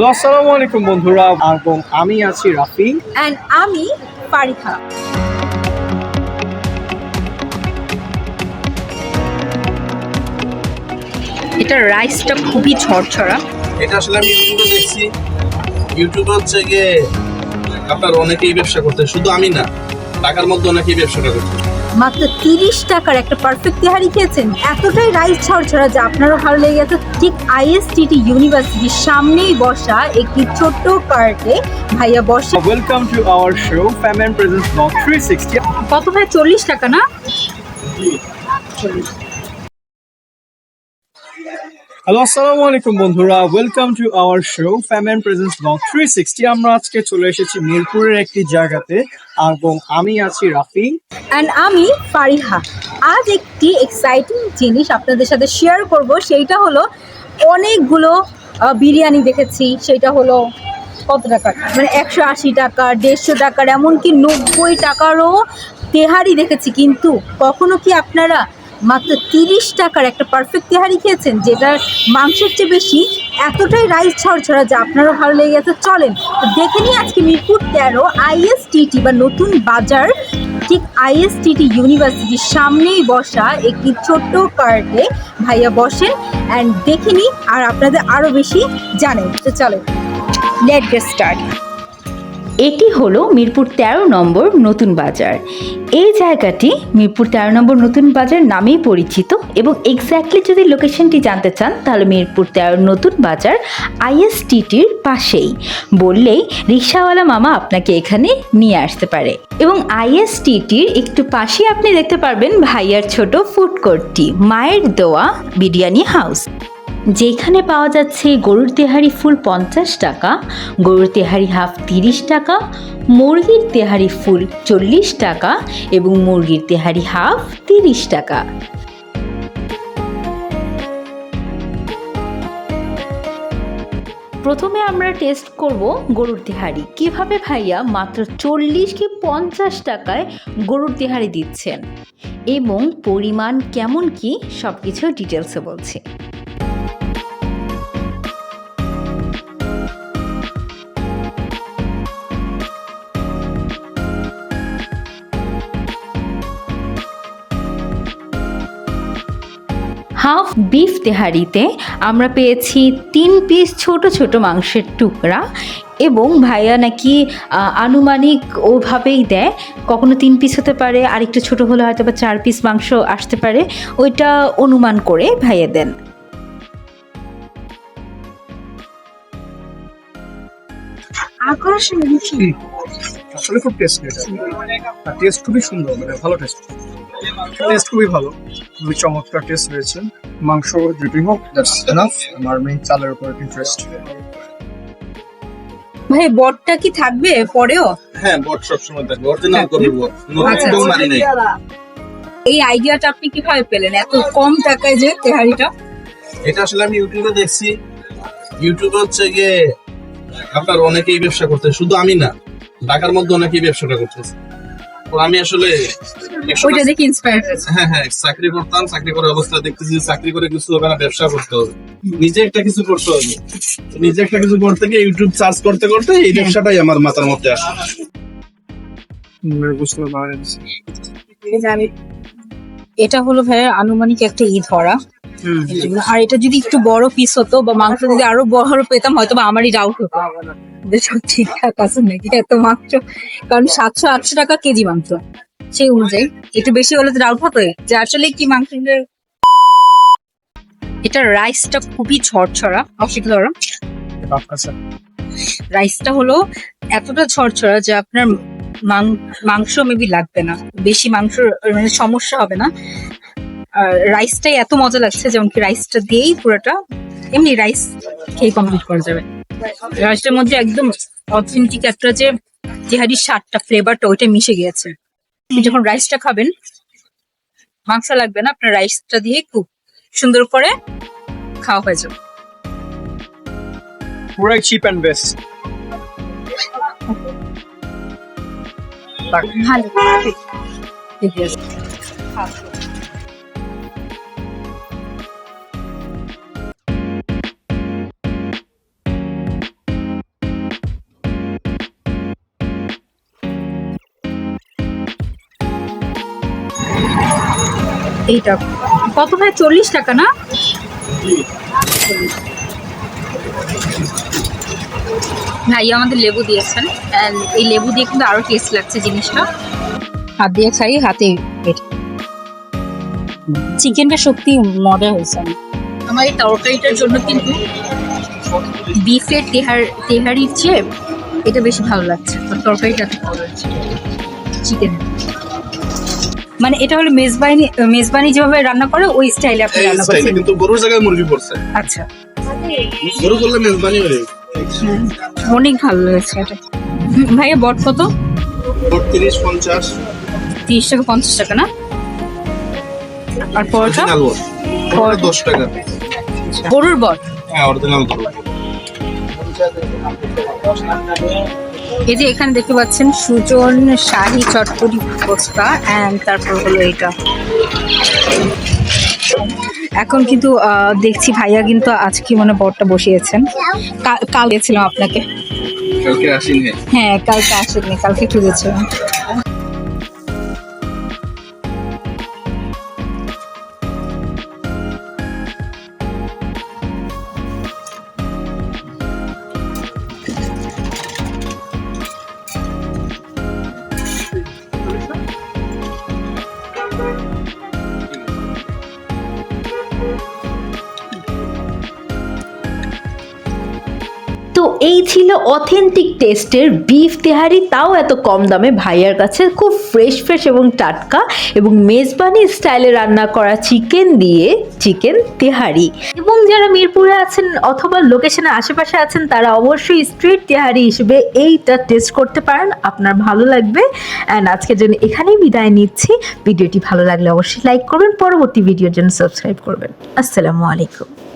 Hello আসসালামু আলাইকুম বন্ধুরা। এবং আমি আছি রাফি। অ্যান্ড আমি ফারিহা এটা রাইসটা খুবই ঝরঝরা। এটা আসলে আমি ইউটিউবে দেখছি। ইউটিউবে হচ্ছে গিয়ে আপনার অনেকেই ব্যবসা করতে শুধু আমি না ঢাকার মধ্যে অনেকেই ব্যবসাটা করতে। মাত্র তিরিশ টাকার একটা পারফেক্ট তেহারি খেয়েছেন। এতটাই রাইস ছাড় ছড়ছড়া যে আপনারও ভালো লেগে গেছে। ঠিক আইএসটিটি ইউনিভার্সিটির সামনেই বসা একটি ছোট্ট কার্টে ভাইয়া বসে welcome to our show family presence blog three sixty কত ভাই? চল্লিশ টাকা না? হ্যালো আসসালামু আলাইকুম বন্ধুরা welcome to our show family presence blog three sixty আমরা আজকে চলে এসেছি মিরপুরের একটি জায়গাতে, এবং আমি আছি রাফি অ্যান্ড আমি ফারিহা। আজ একটি এক্সাইটিং জিনিস আপনাদের সাথে শেয়ার করব, সেইটা হলো অনেকগুলো বিরিয়ানি দেখেছি। সেটা হলো কত টাকার মানে একশো আশি টাকা, দেড়শো টাকার, এমনকি নব্বই টাকারও তেহারি দেখেছি। কিন্তু কখনো কি আপনারা মাত্র তিরিশ টাকার একটা পারফেক্ট তেহারি খেয়েছেন, যেটার মাংসের চেয়ে বেশি এতটাই রাইস ছড়ছড়া যে আপনারও ভালো লেগে গেছে। চলেন তো দেখে নিই আজকে মিরপুর তেরো আইএসটিটি বা নতুন বাজার। ঠিক আইএসটিটি ইউনিভার্সিটির সামনেই বসা একটি ছোট্ট কার্টে ভাইয়া বসেন অ্যান্ড দেখে নিই আর আপনাদের আরও বেশি জানেন। তো চলো লেট গেট স্টার্ট এটি হলো মিরপুর ১৩ নম্বর নতুন বাজার। এই জায়গাটি মিরপুর ১৩ নম্বর নতুন বাজার নামেই পরিচিত এবং এক্স্যাক্টলি যদি লোকেশনটি জানতে চান, তাহলে মিরপুর ১৩ নতুন বাজার আইএসটিটির পাশেই। বললেই রিক্সাওয়ালা মামা আপনাকে এখানে নিয়ে আসতে পারে এবং আইএসটিটির একটু পাশেই আপনি দেখতে পারবেন ভাইয়ার ছোট ফুড কোর্টটি মায়ের দোয়া বিরিয়ানি হাউস। যেখানে পাওয়া যাচ্ছে গরুর তেহারি ফুল পঞ্চাশ টাকা, গরুর তেহারি হাফ তিরিশ টাকা, মুরগির তেহারি ফুল চল্লিশ টাকা এবং মুরগির তেহারি হাফ তিরিশ টাকা। প্রথমে আমরা টেস্ট করব গরুর তেহারি। কীভাবে ভাইয়া মাত্র চল্লিশ কি পঞ্চাশ টাকায় গরুর তেহারি দিচ্ছেন এবং পরিমাণ কেমন কি সব কিছু ডিটেলসে বলছি। হাফ বিফ তেহারিতে আমরা পেয়েছি তিন পিস ছোট ছোট মাংসের টুকরা এবং ভাইয়া নাকি আনুমানিক ওভাবেই দেয়। কখনো তিন পিস হতে পারে আর একটু ছোটো হলে হয়তো বা চার পিস মাংস আসতে পারে। ওইটা অনুমান করে ভাইয়া দেন। আসলে খুব টেস্ট খুবই সুন্দর মানে ভালো টেস্ট টেস্ট খুবই ভালো। খুবই চমৎকার টেস্ট রয়েছে। মাংস যেটি হোক দ্যাটস এনাফ আমার মেইন চালের উপর ইন্টারেস্ট ভাই বটটা কি থাকবে পরেও? হ্যাঁ বট সবসময় থাকবে। অরিজিনাল করবে বট নতুন আচ্ছা, কেউ আচ্ছা। মানি নাই। এই আইডিয়াটা আপনি কীভাবে পেলেন? এত কম টাকায় যে তেহারিটা? এটা আসলে আমি ইউটিউবে দেখছি। ইউটিউবে হচ্ছে গিয়ে আপনার অনেকেই ব্যবসা করতে শুধু আমি না ঢাকার মধ্যে অনেকেই ব্যবসাটা করতেছে। তো আমি আসলে ওইটা দেখে ইন্সপায়ার হ্যাঁ হ্যাঁ চাকরি করতাম চাকরি করার অবস্থা দেখতেছি চাকরি করে কিছু হবে না ব্যবসা করতে হবে। নিজে একটা কিছু করতে হবে। নিজে একটা কিছু করতে গিয়ে ইউটিউব সার্চ করতে করতে এই ব্যবসাটাই আমার মাথার মধ্যে আসে। বুঝতে পারছি এটা হলো ভাইয়ের আনুমানিক একটা ই ধরা আর এটা যদি একটু বড় পিস হতো বা মাংস যদি আরও বড় পেতাম হয়তো বা আমারই ডাউট হতো। যে সব ঠিকঠাক আছে নাকি? এত মাংস কারণ সাতশো আটশো টাকা কেজি মাংস। সেই অনুযায়ী। একটু বেশি হলে তো ডাউট হতো যে আসলে কি মাংস এটা রাইসটা খুবই ঝরঝরা। ধরো। রাইসটা হলো এতটা ঝরঝরা যে আপনার মাংস মেবি লাগবে না। বেশি মাংস মানে সমস্যা হবে না। আর রাইসটাই এত মজা লাগছে যেমন কি রাইসটা দিয়েই পুরোটা এমনি রাইস খেয়ে কমপ্লিট করা যাবে। রাইসটার মধ্যে একদম অথেন্টিক একটা যে তেহারির স্বাদটা ফ্লেভারটা ওইটা মিশে গিয়েছে। যখন রাইসটা খাবেন মাংস লাগবে না আপনার রাইসটা দিয়ে খুব সুন্দর করে খাওয়া হয়ে যাবে। পুরাই চিপ অ্যান্ড বেস্ট ভালো। এইটা। কত ভাই? চল্লিশ টাকা না? ভাই আমাদের লেবু দিয়েছেন। এই লেবু দিয়ে কিন্তু আরও টেস্ট লাগছে জিনিসটা। হাত দিয়ে খাই, হাতে চিকেনটা সত্যি মজা হয়েছে। আমার এই তরকারিটার জন্য কিন্তু বিফের তেহার, তেহারির চেয়ে এটা বেশি ভালো লাগছে। তরকারিটা ভালো লাগছে চিকেন। মানে এটা হলো মেজবানি মেজবানি যেভাবে রান্না করে ওই স্টাইলে আপনি রান্না করছেন। কিন্তু গরুর জায়গায় মুরগি পড়ছে। আচ্ছা। গরু করলে মেজবানি হয়ে অনেক ভালো লেগেছে এটা। ভাইয়া বট কত? তিরিশ পঞ্চাশ। তিরিশ টাকা পঞ্চাশ টাকা না? আর পরোটা? অরিজিনাল বল পরে দশ টাকা। গরুর বট? হ্যাঁ অরিজিনাল গরু এই যে এখানে দেখতে পাচ্ছেন সুজন শাহি চটপটি ফুচকা অ্যান্ড তারপর হলো এটা। এখন কিন্তু আহ, দেখছি ভাইয়া কিন্তু আজকে মানে বরটা বসিয়েছেন। কাল- গেছিলাম আপনাকে। কালকে আসেনি হ্যাঁ কালকে আসেননি কালকে একটু ছিল অথেন্টিক টেস্টের বিফ তেহারি, তাও এত কম দামে ভাইয়ার কাছে খুব ফ্রেশ ফ্রেশ এবং টাটকা এবং মেজবানি স্টাইলে রান্না করা চিকেন দিয়ে চিকেন তেহারি। এবং যারা মিরপুরে আছেন অথবা লোকেশনের আশেপাশে আছেন, তারা অবশ্যই স্ট্রিট তেহারি হিসেবে এইটা টেস্ট করতে পারেন। আপনার ভালো লাগবে। অ্যান্ড আজকের জন্য এখানেই বিদায় নিচ্ছি। ভিডিওটি ভালো লাগলে অবশ্যই লাইক করবেন। পরবর্তী ভিডিওর জন্য সাবস্ক্রাইব করবেন। আসসালামু আলাইকুম।